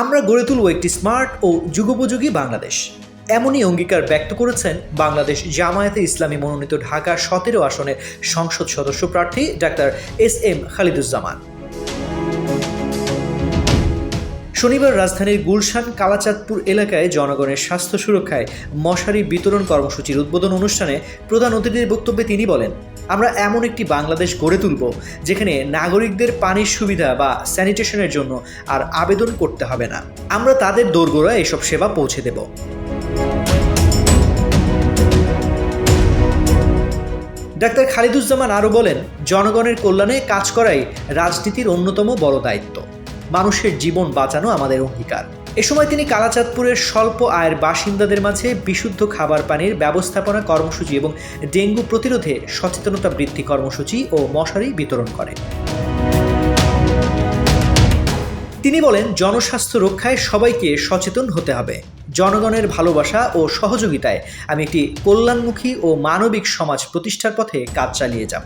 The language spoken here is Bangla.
আমরা গড়ে তুলব একটি স্মার্ট ও যুগোপযোগী বাংলাদেশ। এমনই অঙ্গীকার ব্যক্ত করেছেন বাংলাদেশ জামায়াতে ইসলামী মনোনীত ঢাকা সতেরো আসনের সংসদ সদস্য প্রার্থী ডাক্তার এস এম খালিদুজ্জামান। শনিবার রাজধানীর গুলশান কালাচাঁদপুর এলাকায় জনগণের স্বাস্থ্য সুরক্ষায় মশারি বিতরণ কর্মসূচির উদ্বোধন অনুষ্ঠানে প্রধান অতিথির বক্তব্যে তিনি বলেন আমরা এমন একটি বাংলাদেশ গড়ে তুলব, যেখানে নাগরিকদের পানির সুবিধা বা স্যানিটেশনের জন্য আর আবেদন করতে হবে না। আমরা তাদের দোরগোড়া এসব সেবা পৌঁছে দেব। ডাক্তার খালিদুজ্জামান আরও বলেন, জনগণের কল্যাণে কাজ করাই রাজনীতির অন্যতম বড় দায়িত্ব। মানুষের জীবন বাঁচানো আমাদের অঙ্গীকার। এ সময় তিনি কালাচাঁদপুরের স্বল্প আয়ের বাসিন্দাদের মাঝে বিশুদ্ধ খাবার পানির ব্যবস্থাপনা কর্মসূচি এবং ডেঙ্গু প্রতিরোধে সচেতনতা বৃদ্ধি কর্মসূচি ও মশারি বিতরণ করেন। তিনি বলেন, জনস্বাস্থ্য রক্ষায় সবাইকে সচেতন হতে হবে। জনগণের ভালোবাসা ও সহযোগিতায় আমি একটি কল্যাণমুখী ও মানবিক সমাজ প্রতিষ্ঠার পথে কাজ চালিয়ে যাব।